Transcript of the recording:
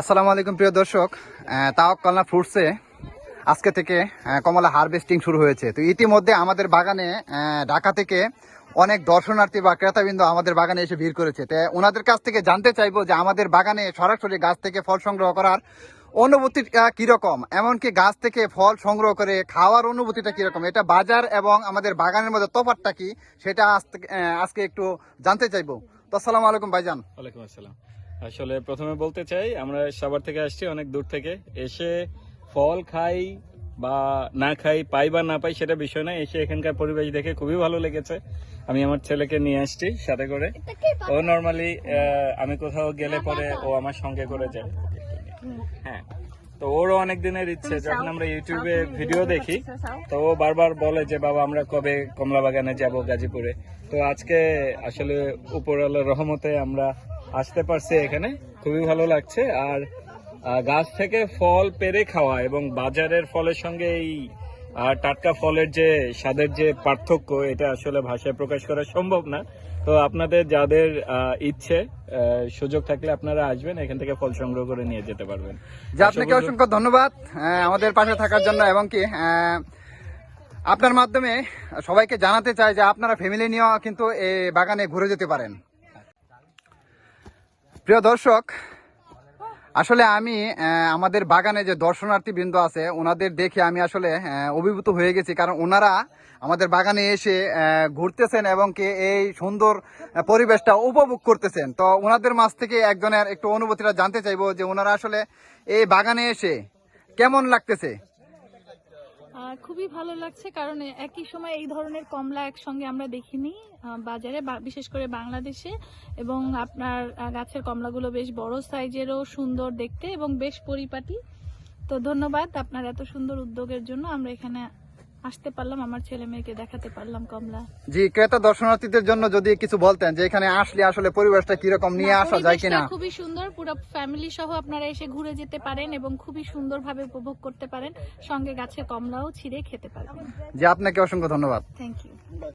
আসসালামু আলাইকুম প্রিয় দর্শক। আহ, তাওয়াক কলনা ফ্রুটসে আজকে থেকে কমলা হারভেস্টিং শুরু হয়েছে। তো ইতিমধ্যে আমাদের বাগানে ঢাকা থেকে অনেক দর্শনার্থী বা ক্রেতাবৃন্দ আমাদের বাগানে এসে ভিড় করেছে। তো ওনাদের কাছ থেকে জানতে চাইব যে আমাদের বাগানে সরাসরি গাছ থেকে ফল সংগ্রহ করার অনুভূতিটা কীরকম? এমনকি গাছ থেকে ফল সংগ্রহ করে খাওয়ার অনুভূতিটা কীরকম? এটা বাজার এবং আমাদের বাগানের মধ্যে তফাৎটা কি? সেটা আজকে একটু জানতে চাইব। তো আসসালামু আলাইকুম ভাইজান। ওয়ালাইকুম আসসালাম। আসলে প্রথমে বলতে চাই, আমরা সাভার থেকে আসছি, অনেক দূর থেকে। এসে ফল খাই বা না খাই, পাই বা না পাই সেটা বিষয় না এসে এখানকার পরিবেশ দেখে খুবই ভালো লেগেছে। আমি আমার ছেলেকে নিয়ে আসছি সাথে করে। ও নর্মালি আমি কোথাও গেলে পরে ও আমার সঙ্গে করে যায়। হ্যাঁ। তো ওরও অনেক দিনের ইচ্ছে যখন আমরা ইউটিউবে ভিডিও দেখি তো ও বারবার বলে যে বাবা আমরা কবে কমলা বাগানে যাব গাজীপুরে? তো আজকে আসলে উপরওয়ালার রহমতে আমরা আসতে পারছি এখানে। খুবই ভালো লাগছে। আর গাছ থেকে ফল পেরে খাওয়া এবং বাজারের ফলের সঙ্গে এই আহ, টাটকা ফলের যে স্বাদের যে পার্থক্য এটা আসলে ভাষায় প্রকাশ করা সম্ভব না। তো আপনাদের যাদের ইচ্ছে সুযোগ থাকলে আপনারা আসবেন এখান থেকে ফল সংগ্রহ করে নিয়ে যেতে পারবেন। যে আপনাকে অসংখ্য ধন্যবাদ আমাদের পাশে থাকার জন্য এবং কি আপনার মাধ্যমে সবাইকে জানাতে চাই যে আপনারা ফ্যামিলি নিয়েও কিন্তু এই বাগানে ঘুরে যেতে পারেন। প্রিয় দর্শক আসলে আমি আমাদের বাগানে যে দর্শনার্থী বৃন্দ আছে, ওনাদের দেখে আমি আসলে অভিভূত হয়ে গেছি। কারণ ওনারা আমাদের বাগানে এসে ঘুরতেছেন এবং কে এই সুন্দর পরিবেশটা উপভোগ করতেছেন। তো ওনাদের মাছ থেকে একজনের একটু অনুভূতিটা জানতে চাইব যে ওনারা আসলে এই বাগানে এসে কেমন লাগতেছে? খুবই ভালো লাগছে কারণ একই সময় এই ধরনের কমলা একসঙ্গে আমরা দেখিনি বাজারে বিশেষ করে বাংলাদেশে। এবং আপনার গাছের কমলাগুলো বেশ বড় সাইজেরও, সুন্দর দেখতে এবং বেশ পরিপাটি। তো ধন্যবাদ আপনার এত সুন্দর উদ্যোগের জন্য। আমরা এখানে আসতে পারলাম আমার ছেলে মেয়েকে দেখাতে পারলাম কমলা। জি ক্রেতা দর্শনার্থীদের জন্য যদি কিছু বলতেন যে এখানে আসলে আসলে পরিবেশটা কীরকম নিয়ে আসা যায় কিনা? খুবই সুন্দর পুরো ফ্যামিলি সহ আপনারা এসে ঘুরে যেতে পারেন এবং খুবই সুন্দর ভাবে উপভোগ করতে পারেন। সঙ্গে গাছে কমলাও ছিঁড়ে খেতে পারেন জি আপনাকে অসংখ্য ধন্যবাদ। Thank you